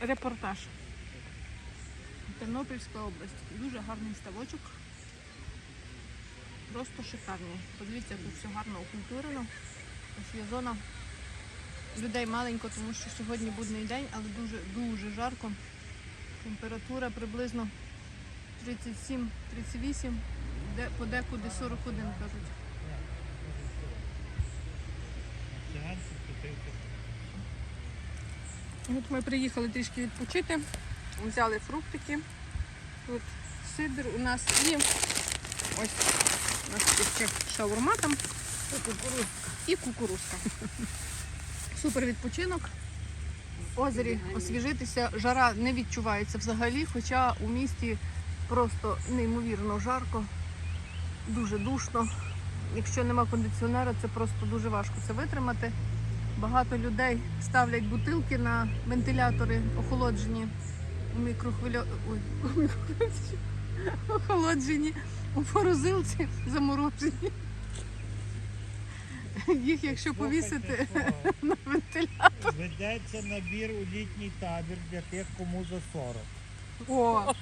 Репортаж. Тернопільська область. Дуже гарний ставочок. Просто шикарний. Подивіться, тут все гарно окультурено. Ось є зона. Людей маленько, тому що сьогодні будний день, але дуже дуже жарко. Температура приблизно 37-38, подекуди 41 кажуть. От ми приїхали трішки відпочити, взяли фруктики. Тут сидр у нас і ось у нас ще шаурма там і кукурузка. Супер відпочинок. Озері освіжитися, жара не відчувається взагалі, хоча у місті просто неймовірно жарко, дуже душно. Якщо нема кондиціонера, це просто дуже важко це витримати. Багато людей ставлять бутилки на вентилятори охолоджені у мікрохвильо... Ой, у мікрохвильовці. охолоджені у морозилці заморожені. Їх, якщо повісити на вентилятор. Ведеться набір у літній табір для тих, кому за 40. О,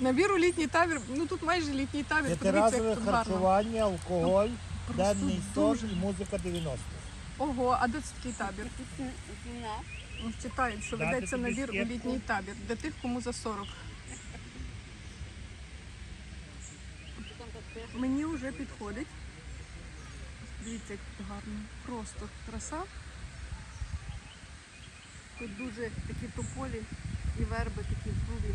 набір у літній табір. Ну тут майже літній табір. Подивіться, як П'ятиразове тут гарно. харчування, алкоголь, Просто денний сон дуже. і музика 90 Ого, а де це такий табір? Ну, Читають, що ведеться набір у літній табір для тих, кому за 40. Мені вже підходить. Дивіться, як тут гарно. Просто краса. Тут дуже такі тополі і верби такі грубі.